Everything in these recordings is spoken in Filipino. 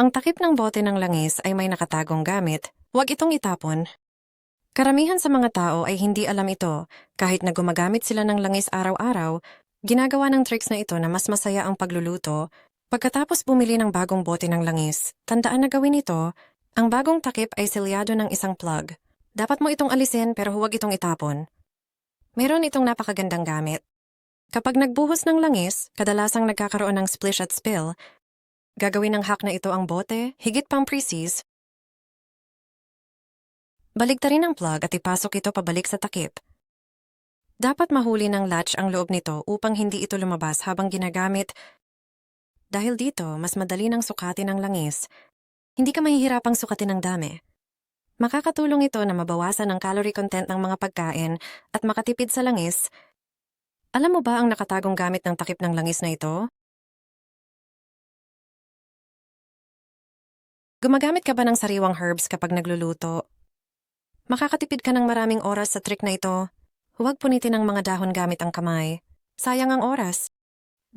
Ang takip ng bote ng langis ay may nakatagong gamit. Huwag itong itapon. Karamihan sa mga tao ay hindi alam ito. Kahit na gumagamit sila ng langis araw-araw, ginagawa ng tricks na ito na mas masaya ang pagluluto. Pagkatapos bumili ng bagong bote ng langis, tandaan na gawin ito, ang bagong takip ay selyado ng isang plug. Dapat mo itong alisin pero huwag itong itapon. Meron itong napakagandang gamit. Kapag nagbuhos ng langis, kadalasang nagkakaroon ng splish at spill. Gagawin ng hack na ito ang bote, higit pang pre-seize. Baligtarin ang plug at ipasok ito pabalik sa takip. Dapat mahuli ng latch ang loob nito upang hindi ito lumabas habang ginagamit. Dahil dito, mas madali ng sukatin ang langis. Hindi ka mahihirapang sukatin ng dami. Makakatulong ito na mabawasan ang calorie content ng mga pagkain at makatipid sa langis. Alam mo ba ang nakatagong gamit ng takip ng langis na ito? Gumagamit ka ba ng sariwang herbs kapag nagluluto? Makakatipid ka ng maraming oras sa trick na ito. Huwag punitin ang mga dahon gamit ang kamay. Sayang ang oras.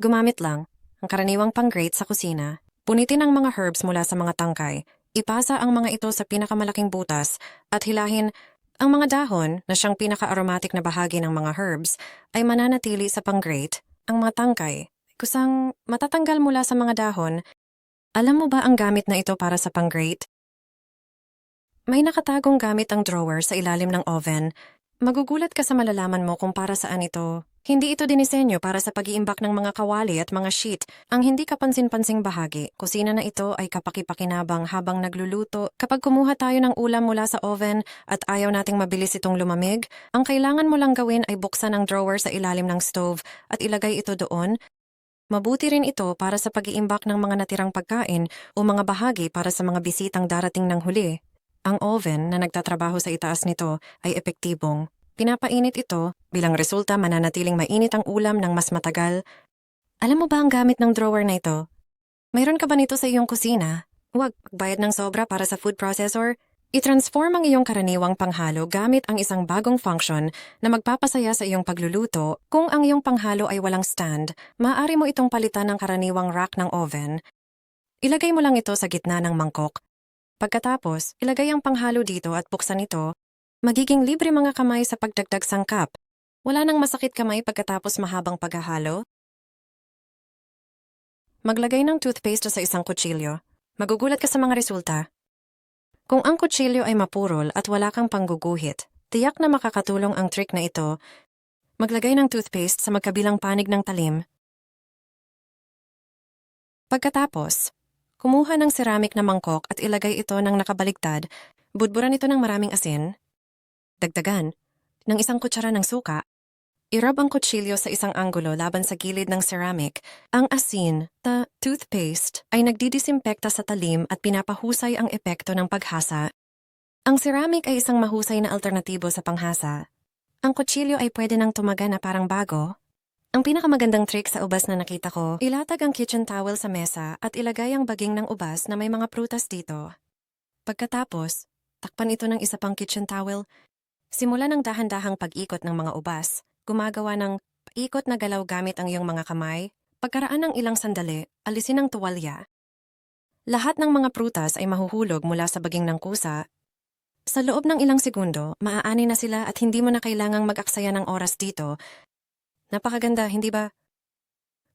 Gumamit lang, ang karaniwang pang-grate sa kusina. Punitin ang mga herbs mula sa mga tangkay. Ipasa ang mga ito sa pinakamalaking butas at hilahin ang mga dahon na siyang pinaka-aromatic na bahagi ng mga herbs ay mananatili sa pang-grate. Ang mga tangkay, kusang matatanggal mula sa mga dahon. Alam mo ba ang gamit na ito para sa pang-grate? May nakatagong gamit ang drawer sa ilalim ng oven. Magugulat ka sa malalaman mo kung para saan ito. Hindi ito dinisenyo para sa pag-iimbak ng mga kawali at mga sheet. Ang hindi kapansin-pansing bahagi, kusina na ito ay kapakipakinabang habang nagluluto. Kapag kumuha tayo ng ulam mula sa oven at ayaw nating mabilis itong lumamig, ang kailangan mo lang gawin ay buksan ang drawer sa ilalim ng stove at ilagay ito doon. Mabuti rin ito para sa pag-iimbak ng mga natirang pagkain o mga bahagi para sa mga bisitang darating ng huli. Ang oven na nagtatrabaho sa itaas nito ay epektibong. Pinapainit ito, bilang resulta mananatiling mainit ang ulam ng mas matagal. Alam mo ba ang gamit ng drawer na ito? Mayroon ka ba nito sa iyong kusina? Huwag bayad ng sobra para sa food processor. I-transform ang iyong karaniwang panghalo gamit ang isang bagong function na magpapasaya sa iyong pagluluto. Kung ang iyong panghalo ay walang stand, maaari mo itong palitan ng karaniwang rack ng oven. Ilagay mo lang ito sa gitna ng mangkok. Pagkatapos, ilagay ang panghalo dito at buksan ito Magiging libre mga kamay sa pagdagdag sangkap. Wala nang masakit kamay pagkatapos mahabang paghahalo. Maglagay ng toothpaste sa isang kutsilyo. Magugulat ka sa mga resulta. Kung ang kutsilyo ay mapurol at wala kang pangguguhit, tiyak na makakatulong ang trick na ito. Maglagay ng toothpaste sa magkabilang panig ng talim. Pagkatapos, kumuha ng ceramic na mangkok at ilagay ito ng nakabaligtad, budburan ito ng maraming asin, Dagdagan, ng isang kutsara ng suka, irab ang kutsilyo sa isang anggulo laban sa gilid ng ceramic. Ang asin, ta toothpaste, ay nagdidisimpekta sa talim at pinapahusay ang epekto ng paghasa. Ang ceramic ay isang mahusay na alternatibo sa panghasa. Ang kutsilyo ay pwede nang tumaga na parang bago. Ang pinakamagandang trick sa ubas na nakita ko, ilatag ang kitchen towel sa mesa at ilagay ang baging ng ubas na may mga prutas dito. Pagkatapos, takpan ito ng isa pang kitchen towel Simula ng dahan-dahang pag-ikot ng mga ubas, gumagawa ng paikot na galaw gamit ang iyong mga kamay, pagkaraan ng ilang sandali, alisin ang tuwalya. Lahat ng mga prutas ay mahuhulog mula sa baging ng kusa. Sa loob ng ilang segundo, maaani na sila at hindi mo na kailangang mag-aksaya ng oras dito. Napakaganda, hindi ba?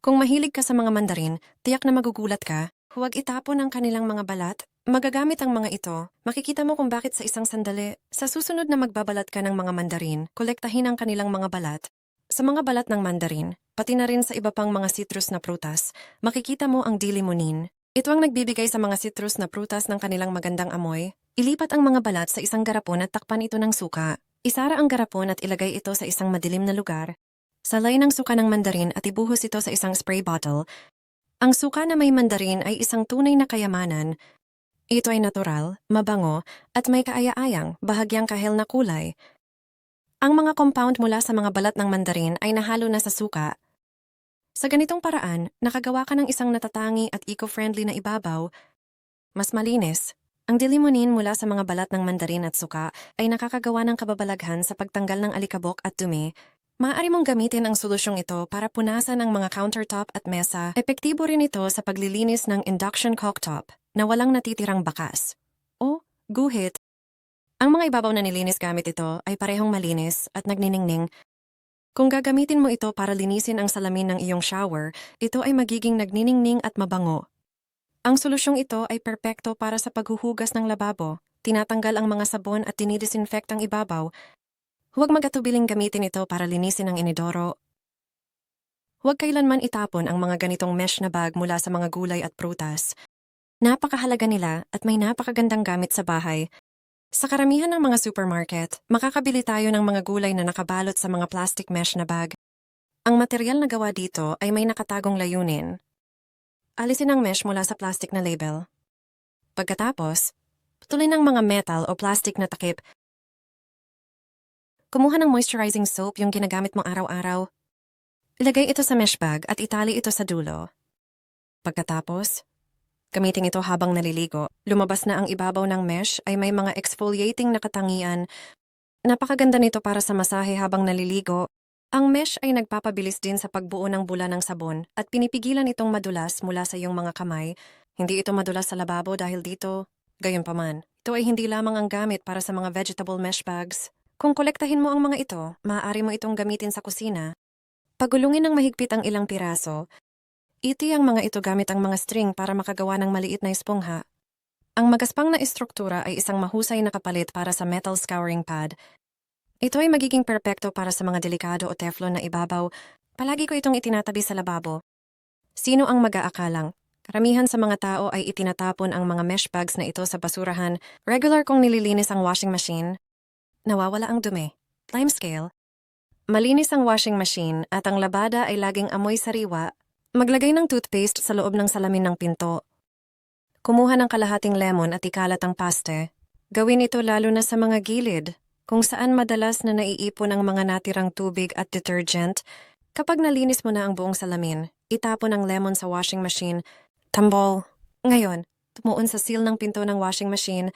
Kung mahilig ka sa mga mandarin, tiyak na magugulat ka. Huwag itapon ang kanilang mga balat Magagamit ang mga ito, makikita mo kung bakit sa isang sandali. Sa susunod na magbabalat ka ng mga mandarin, kolektahin ang kanilang mga balat. Sa mga balat ng mandarin, pati na rin sa iba pang mga citrus na prutas, makikita mo ang dilimunin. Ito ang nagbibigay sa mga citrus na prutas ng kanilang magandang amoy. Ilipat ang mga balat sa isang garapon at takpan ito ng suka. Isara ang garapon at ilagay ito sa isang madilim na lugar. Salay ng suka ng mandarin at ibuhos ito sa isang spray bottle. Ang suka na may mandarin ay isang tunay na kayamanan ito ay natural, mabango, at may kaaya-ayang, bahagyang kahel na kulay. Ang mga compound mula sa mga balat ng mandarin ay nahalo na sa suka. Sa ganitong paraan, nakagawa ka ng isang natatangi at eco-friendly na ibabaw. Mas malinis, ang dilimunin mula sa mga balat ng mandarin at suka ay nakakagawa ng kababalaghan sa pagtanggal ng alikabok at dumi. Maaari mong gamitin ang solusyong ito para punasan ang mga countertop at mesa. Epektibo rin ito sa paglilinis ng induction cooktop. Na walang natitirang bakas. O guhit. Ang mga ibabaw na nilinis gamit ito ay parehong malinis at nagniningning. Kung gagamitin mo ito para linisin ang salamin ng iyong shower, ito ay magiging nagniningning at mabango. Ang solusyong ito ay perpekto para sa paghuhugas ng lababo, tinatanggal ang mga sabon at dinidisinfect ang ibabaw. Huwag magatubiling gamitin ito para linisin ang inidoro. Huwag kailanman itapon ang mga ganitong mesh na bag mula sa mga gulay at prutas. Napakahalaga nila at may napakagandang gamit sa bahay. Sa karamihan ng mga supermarket, makakabili tayo ng mga gulay na nakabalot sa mga plastic mesh na bag. Ang material na gawa dito ay may nakatagong layunin. Alisin ang mesh mula sa plastic na label. Pagkatapos, putulin ang mga metal o plastic na takip. Kumuha ng moisturizing soap yung ginagamit mo araw-araw. Ilagay ito sa mesh bag at itali ito sa dulo. Pagkatapos, gamitin ito habang naliligo. Lumabas na ang ibabaw ng mesh ay may mga exfoliating na katangian. Napakaganda nito para sa masahe habang naliligo. Ang mesh ay nagpapabilis din sa pagbuo ng bula ng sabon at pinipigilan itong madulas mula sa iyong mga kamay. Hindi ito madulas sa lababo dahil dito. Gayunpaman, ito ay hindi lamang ang gamit para sa mga vegetable mesh bags. Kung kolektahin mo ang mga ito, maaari mo itong gamitin sa kusina. Pagulungin ng mahigpit ang ilang piraso, iti ang mga ito gamit ang mga string para makagawa ng maliit na espongha. Ang magaspang na estruktura ay isang mahusay na kapalit para sa metal scouring pad. Ito ay magiging perpekto para sa mga delikado o teflon na ibabaw. Palagi ko itong itinatabi sa lababo. Sino ang mag-aakalang? Karamihan sa mga tao ay itinatapon ang mga mesh bags na ito sa basurahan. Regular kong nililinis ang washing machine. Nawawala ang dumi. Time scale. Malinis ang washing machine at ang labada ay laging amoy sariwa. Maglagay ng toothpaste sa loob ng salamin ng pinto. Kumuha ng kalahating lemon at ikalat ang paste. Gawin ito lalo na sa mga gilid, kung saan madalas na naiipon ang mga natirang tubig at detergent. Kapag nalinis mo na ang buong salamin, itapon ang lemon sa washing machine. Tambol. Ngayon, tumuon sa seal ng pinto ng washing machine.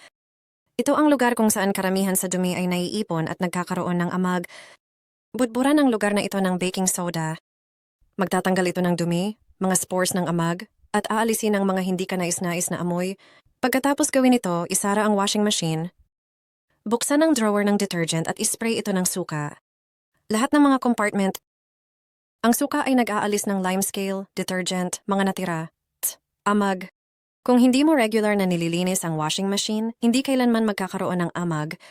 Ito ang lugar kung saan karamihan sa dumi ay naiipon at nagkakaroon ng amag. Budburan ang lugar na ito ng baking soda. Magtatanggal ito ng dumi, mga spores ng amag, at aalisin ang mga hindi ka nais-nais na amoy. Pagkatapos gawin ito, isara ang washing machine. Buksan ang drawer ng detergent at ispray ito ng suka. Lahat ng mga compartment. Ang suka ay nag-aalis ng lime scale, detergent, mga natira. Tsk, amag. Kung hindi mo regular na nililinis ang washing machine, hindi kailanman magkakaroon ng amag.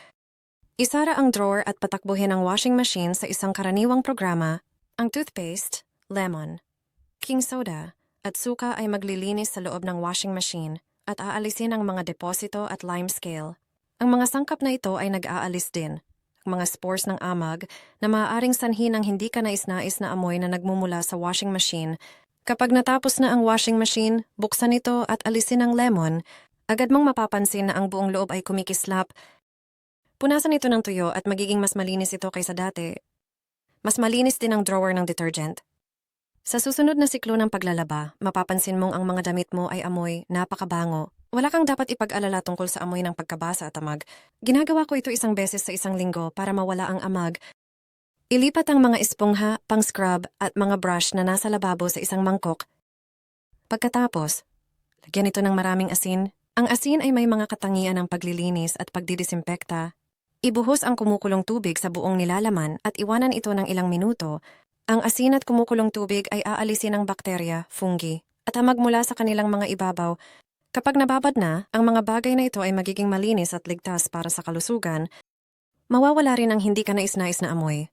Isara ang drawer at patakbuhin ang washing machine sa isang karaniwang programa. Ang toothpaste, lemon, king soda, at suka ay maglilinis sa loob ng washing machine at aalisin ang mga deposito at lime scale. Ang mga sangkap na ito ay nag-aalis din. Mga spores ng amag na maaaring sanhi ng hindi ka nais-nais na amoy na nagmumula sa washing machine. Kapag natapos na ang washing machine, buksan ito at alisin ang lemon, agad mong mapapansin na ang buong loob ay kumikislap. Punasan ito ng tuyo at magiging mas malinis ito kaysa dati. Mas malinis din ang drawer ng detergent. Sa susunod na siklo ng paglalaba, mapapansin mong ang mga damit mo ay amoy napakabango. Wala kang dapat ipag-alala tungkol sa amoy ng pagkabasa at amag. Ginagawa ko ito isang beses sa isang linggo para mawala ang amag. Ilipat ang mga espongha, pang-scrub at mga brush na nasa lababo sa isang mangkok. Pagkatapos, lagyan ito ng maraming asin. Ang asin ay may mga katangian ng paglilinis at pagdidisimpekta. Ibuhos ang kumukulong tubig sa buong nilalaman at iwanan ito ng ilang minuto ang asin at kumukulong tubig ay aalisin ang bakterya, fungi, at hamag mula sa kanilang mga ibabaw. Kapag nababad na, ang mga bagay na ito ay magiging malinis at ligtas para sa kalusugan. Mawawala rin ang hindi ka nais-nais na amoy.